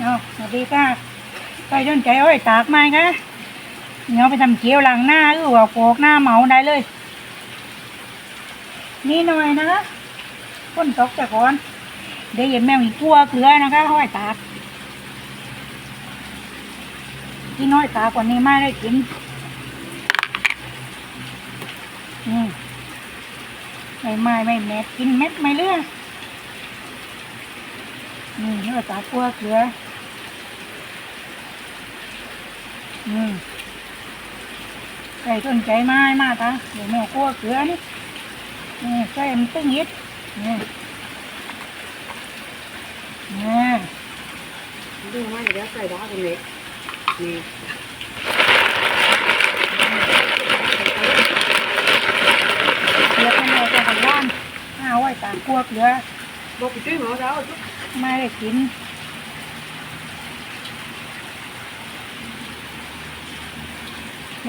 เอาสวัสดีค่ะไปจนใจอ้อยตากไม้ค่ะเนาไปทำเกี๊ยวหลังหน้าหรือว่าโปกหน้าเหมาได้เลย นี่หน่อยนะคะฝนตกแต่ก่อนเดี๋ยวเย็นแมวอีกกลัวเกลือนะคะห้อยตากที่น้อยตากว่านี้ไม่ได้กินอืมไม่ไม่ไม่เม็ดกินเม็ดไม่เลือกนี่ห้อยตากกลัวเกลือ อืมใครสนใจไม้มาตาเดี๋ยวแม่กลัวเกลือนี่นี่ใส่มันตึ้งยิดนี่นี่ดูมาเดี๋ยวใส่ดาวตรงนี้นี่เกลือเป็นเราจะทำร้านเอาไว้ตากกลัวเกลือบอกพี่จุ้ยหมอดาวจุ๊บไม่ได้กิน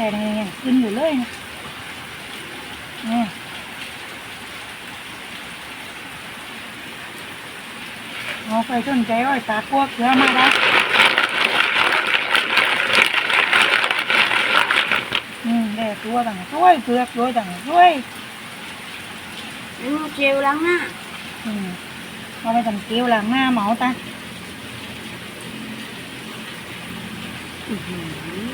แต่เนี่ยยังกินอยู่เลยนะนี่เอาไปสนใจไว้ตากกลัวเกลือมาได้อืมได้ตัวต่างช่วยเกลือตัวต่างช่วยนี่มือเจลล้างหน้าอืมเอาไปทำเกลียวหลังหน้าเหมาตาอื้อหือ